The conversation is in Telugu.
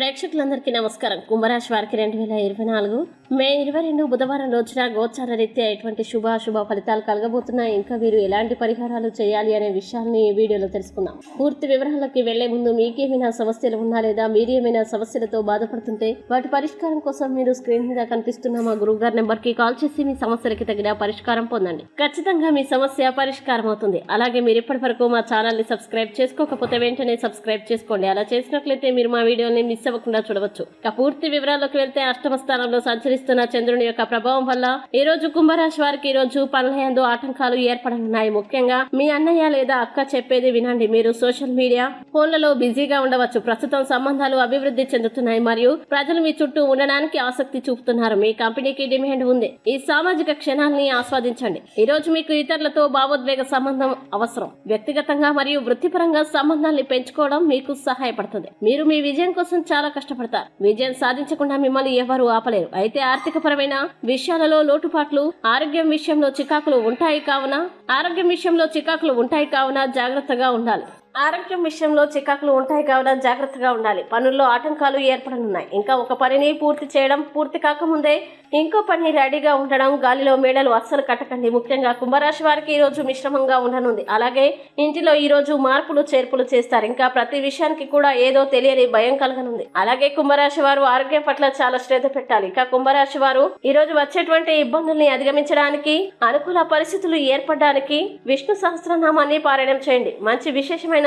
ప్రేక్షకులందరికీ నమస్కారం. కుంభరాశి వారికి రెండు వేల ఇరవై నాలుగు మే ఇరవై రెండు బుధవారం రోజున గోచార రీత్యా ఎటువంటి శుభ అశుభ ఫలితాలు కలగబోతున్నాయి? ఇంకా మీరు ఎలాంటి పరిహారాలు చేయాలి అనే విషయాన్ని ఈ వీడియోలో తెలుసుకుందాం. పూర్తి వివరాలకి వెళ్ళే ముందు మీకేమైనా సమస్యలు ఉన్నా లేదా మీరు ఏమైనా సమస్యలతో బాధపడుతుంటే వాటి పరిష్కారం కోసం మీరు స్క్రీన్ మీద కనిపిస్తున్న మా గురువు గారి నెంబర్కి కాల్ చేసి మీ సమస్యలకి తగిన పరిష్కారం పొందండి. ఖచ్చితంగా మీ సమస్య పరిష్కారం అవుతుంది. అలాగే మీరు ఇప్పటి వరకు మా ఛానల్ని సబ్స్క్రైబ్ చేసుకోకపోతే వెంటనే సబ్స్క్రైబ్ చేసుకోండి. అలా చేసినట్లయితే మీరు మా వీడియోని మిస్ అవ్వకుండా చూడవచ్చు. ఇక పూర్తి వివరాల్లోకి వెళ్తే అష్టమ స్థానంలో సంచరిస్తున్న చంద్రుని యొక్క ప్రభావం వల్ల ఈ రోజు కుంభరాశి వారికి ఈ రోజు పనులందు ఆటంకాలు ఏర్పడనున్నాయి. ముఖ్యంగా మీ అన్నయ్య లేదా అక్క చెప్పేది వినండి. మీరు సోషల్ మీడియా ఫోన్లలో బిజీగా ఉండవచ్చు. ప్రస్తుతం సంబంధాలు అభివృద్ధి చెందుతున్నాయి మరియు ప్రజలు మీ చుట్టూ ఉండడానికి ఆసక్తి చూపుతున్నారు. మీ కంపెనీకి డిమాండ్ ఉంది. ఈ సామాజిక క్షణాన్ని ఆస్వాదించండి. ఈ రోజు మీకు ఇతరులతో భావోద్వేగ సంబంధం అవసరం. వ్యక్తిగతంగా మరియు వృత్తిపరంగా సంబంధాన్ని పెంచుకోవడం మీకు సహాయపడుతుంది. మీరు మీ విజయం కోసం చాలా కష్టపడతారు. విజయం సాధించకుండా మిమ్మల్ని ఎవరు ఆపలేరు. అయితే ఆర్థికపరమైన విషయాలలో లోటుపాట్లు ఆరోగ్యం విషయంలో చికాకులు ఉంటాయి కావున ఆరోగ్యం విషయంలో చికాకులు ఉంటాయి కావున జాగ్రత్తగా ఉండాలి. ఆరోగ్యం విషయంలో చికాకులు ఉంటాయి కావున జాగ్రత్తగా ఉండాలి. పనుల్లో ఆటంకాలు ఏర్పడనున్నాయి. ఇంకా ఒక పనిని పూర్తి చేయడం పూర్తి కాకముందే ఇంకో పని రెడీగా ఉండడం గాలిలో మేడలు అస్సలు కట్టకండి. ముఖ్యంగా కుంభరాశి వారికి ఈరోజు మిశ్రమంగా ఉండనుంది. అలాగే ఇంటిలో ఈరోజు మార్పులు చేర్పులు చేస్తారు. ఇంకా ప్రతి విషయానికి కూడా ఏదో తెలియని భయం కలగనుంది. అలాగే కుంభరాశి వారు ఆరోగ్యం పట్ల చాలా శ్రద్ధ పెట్టాలి. ఇంకా కుంభరాశి వారు ఈరోజు వచ్చేటువంటి ఇబ్బందుల్ని అధిగమించడానికి అనుకూల పరిస్థితులు ఏర్పడడానికి విష్ణు సహస్రనామాన్ని పారాయణం చేయండి. మంచి విశేషమైన